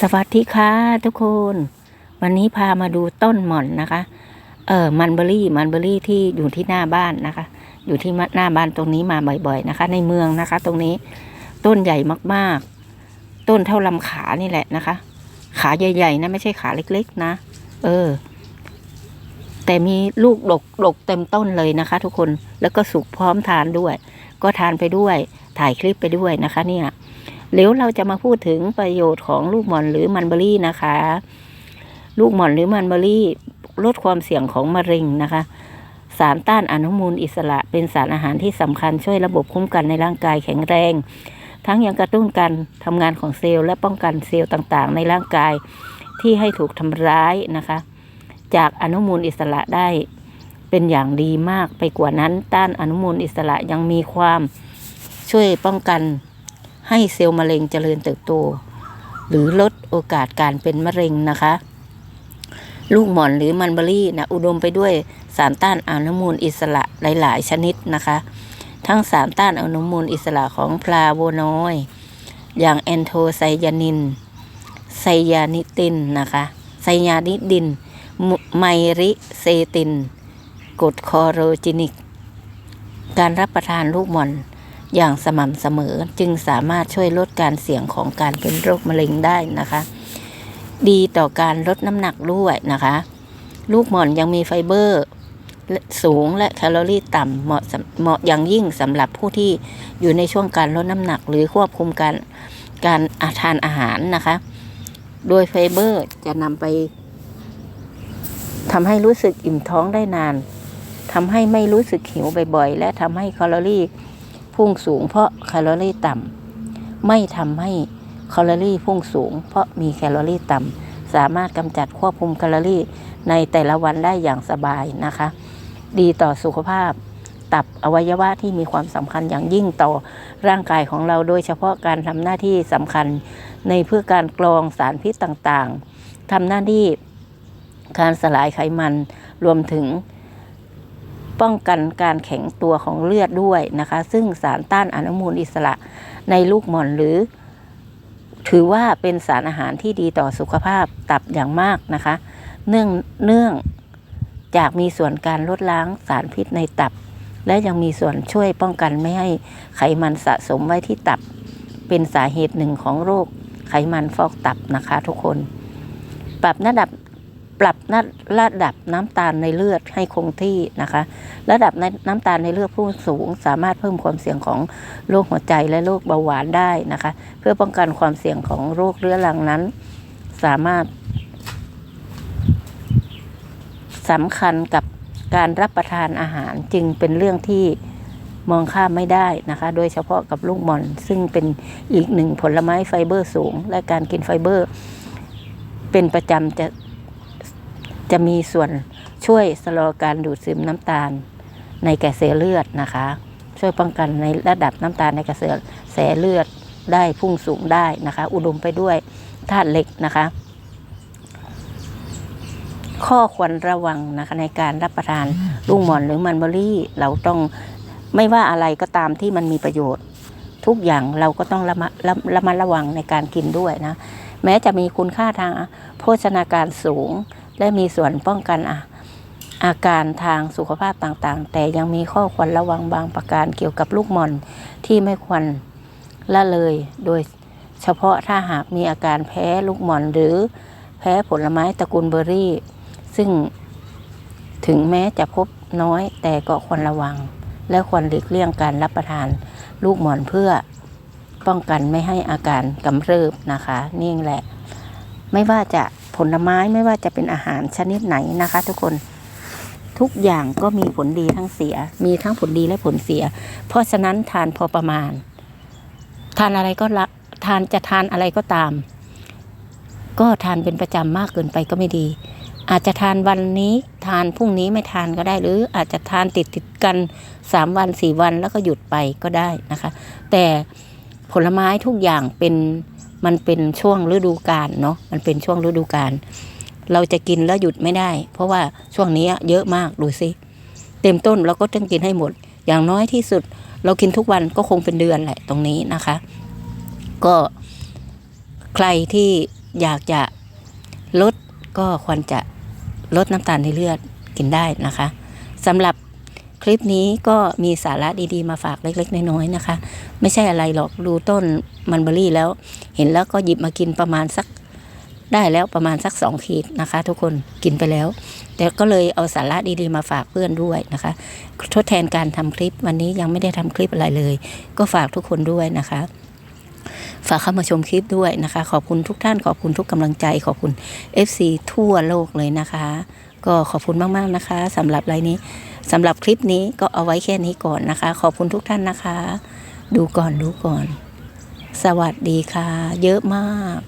สวัสดีค่ะทุกคน วันนี้พามาดูต้นหม่อนนะคะ เออมันเบอรี่มันเบอรี่ที่อยู่ที่หน้าบ้านนะคะ อยู่ที่หน้าบ้านตรงนี้มาบ่อย ๆ นะคะ ในเมืองนะคะ ตรงนี้ต้นใหญ่มากๆ ต้นเท่าลำขานี่แหละนะคะ ขาใหญ่ๆนะไม่ใช่ขาเล็ก ๆ นะ เออ แต่มีลูกดกดกเต็มต้นเลยนะคะ ทุกคนแล้วก็สุกพร้อมทานด้วย ก็ทานไปด้วย ถ่ายคลิปไปด้วยนะคะ เนี่ย เดี๋ยวเราจะมาพูดถึงประโยชน์ของลูกหม่อนหรือมันเบอรี่นะคะ ลูกหม่อนหรือมันเบอรี่ลดความเสี่ยงของมะเร็งนะคะ สารต้านอนุมูลอิสระเป็นสารอาหารที่สำคัญช่วยระบบคุ้มกันในร่างกายแข็งแรง ทั้งยังกระตุ้นการทำงานของเซลล์และป้องกันเซลล์ต่างๆ ในร่างกายที่ให้ถูกทำร้ายนะคะ จากอนุมูลอิสระได้เป็นอย่างดีมากไปกว่านั้นต้านอนุมูลอิสระยังมีความช่วยป้องกัน ให้เซลล์มะเร็งเจริญเติบโต หรือลดโอกาสการเป็นมะเร็งนะคะ ลูกหมอนหรือมันเบอรี่นะอุดมไปด้วยสารต้านอนุมูลอิสระหลาย ๆ ชนิดนะคะ ทั้งสารต้านอนุมูลอิสระของพลาโวนอยอย่างแอนโทไซยานิน ไซยานิตินนะคะไซยานิดิน ไมริเซตินกรดคอโรจินิก การรับประทานลูกหม่อน อย่างสม่ำเสมอ จึงสามารถช่วยลดการเสี่ยงของการเป็นโรคมะเร็งได้นะคะ ดีต่อการลดน้ำหนักด้วยนะคะ ลูกหม่อนยังมีไฟเบอร์สูงและแคลอรี่ต่ำเหมาะเหมาะอย่างยิ่งสำหรับผู้ที่อยู่ในช่วงการลดน้ำหนัก หรือควบคุมการการอาทานอาหารนะคะ โดยไฟเบอร์จะนำไปทำให้รู้สึกอิ่มท้องได้นานทำให้ไม่รู้สึกหิวบ่อยๆ และทำให้แคลอรี่ พุ่งสูง เพราะแคลอรี่ต่ำไม่ทำให้แคลอรี่พุ่งสูง เพราะมีแคลอรี่ต่ำสามารถกำจัดควบคุมแคลอรี่ในแต่ละวันได้อย่างสบายนะคะ ดีต่อสุขภาพ ตับอวัยวะที่มีความสำคัญอย่างยิ่งต่อร่างกายของเราโดยเฉพาะการทำหน้าที่สำคัญในเพื่อการกรองสารพิษต่างๆทำหน้าที่การสลายไขมันรวมถึง ป้องกันการแข็งตัวของเลือดด้วยนะคะ ซึ่งสารต้านอนุมูลอิสระในลูกหม่อนหรือ ถือว่าเป็นสารอาหารที่ดีต่อสุขภาพตับอย่างมากนะคะ เนื่องเนื่องจากมีส่วนการลดล้างสารพิษในตับ และยังมีส่วนช่วยป้องกันไม่ให้ไขมันสะสมไว้ที่ตับ เป็นสาเหตุหนึ่งของโรคไขมันฟอกตับนะคะทุกคน ปรับระดับ รับระดับน้ำตาลในเลือดให้คงที่นะคะ ระดับน้ำตาลในเลือดพุ่งสูง สามารถเพิ่มความเสี่ยงของโรคหัวใจและโรคเบาหวานได้นะคะ เพื่อป้องกันความเสี่ยงของโรคเรื้อรังนั้น สามารถสำคัญกับการรับประทานอาหารจึงเป็นเรื่องที่มองข้ามไม่ได้นะคะ โดยเฉพาะกับลูกม่อน ซึ่งเป็นอีกหนึ่งผลไม้ไฟเบอร์สูง และการกินไฟเบอร์ เป็นประจำจะ จะมีส่วนช่วยชะลอการดูดซึมน้ำตาลในกระแสเลือดนะคะ ช่วยป้องกันในระดับน้ำตาลในกระแสเลือดได้พุ่งสูงได้นะคะ อุดมไปด้วยธาตุเหล็กนะคะ ข้อควรระวังนะคะในการรับประทานลูกหมอนหรือมันเบอรี่ เราต้องไม่ว่าอะไรก็ตามที่มันมีประโยชน์ ทุกอย่างเราก็ต้องระมัดระมัดระวังในการกินด้วยนะ แม้จะมีคุณค่าทางโภชนาการสูง และมีส่วนป้องกันอาอาการทางสุขภาพต่างๆ แต่ยังมีข้อควรระวังบางประการเกี่ยวกับลูกหม่อนที่ไม่ควรละเลย โดยเฉพาะถ้าหากมีอาการแพ้ลูกหม่อนหรือแพ้ผลไม้ตระกูลเบอร์รี่ ซึ่งถึงแม้จะพบน้อย แต่ก็ควรระวัง และควรหลีกเลี่ยงการรับประทานลูกหม่อนเพื่อป้องกันไม่ให้อาการกำเริบนะคะ นี่แหละ ไม่ว่าจะ ผลไม้ไม่ว่าจะเป็นอาหารชนิดไหนนะคะ ทุกคนทุกอย่างก็มีผลดีทั้งเสีย มีทั้งผลดีและผลเสีย เพราะฉะนั้นทานพอประมาณ ทานอะไรก็ละทานจะทานอะไรก็ตาม ก็ทานเป็นประจำมากเกินไปก็ไม่ดี อาจจะทานวันนี้ทานพรุ่งนี้ไม่ทานก็ได้ หรืออาจจะทานติดติดกันสามวันสี่วันแล้วก็หยุดไปก็ได้นะคะ แต่ผลไม้ทุกอย่างเป็น มันเป็นช่วงฤดูกาลเนาะมันเป็นช่วงฤดูกาลเราจะกินแล้วหยุดไม่ได้ เพราะว่าช่วงนี้เยอะมากดูสิเต็มต้นเราก็ต้องกินให้หมด อย่างน้อยที่สุด เรากินทุกวันก็คงเป็นเดือนแหละตรงนี้นะคะ ก็ใครที่อยากจะลดก็ควรจะลดน้ำตาลในเลือดกินได้นะคะสำหรับ คลิปนี้ก็มีสาระดีๆมาฝากเล็ก ๆ น้อยๆนะคะ ไม่ใช่อะไรหรอกดูต้นมันเบอรี่แล้ว เห็นแล้วก็หยิบมากินประมาณสักได้แล้วประมาณสักสองขีดนะคะ ทุกคนกินไปแล้ว แต่ก็เลยเอาสาระดีๆมาฝากเพื่อนด้วยนะคะ ทดแทนการทำคลิปวันนี้ยังไม่ได้ทำคลิปอะไรเลย ก็ฝากทุกคนด้วยนะคะฝากเข้ามาชมคลิปด้วยนะคะ ขอบคุณทุกท่านขอบคุณทุกกำลังใจ ขอบคุณ FC ทั่วโลกเลยนะคะ ก็ขอบคุณมาก ๆ นะคะสำหรับไลน์นี้สำหรับคลิปนี้ก็เอาไว้แค่นี้ก่อนนะคะ ขอบคุณทุกท่านนะคะ ดูก่อนดูก่อน สวัสดีค่ะ เยอะมาก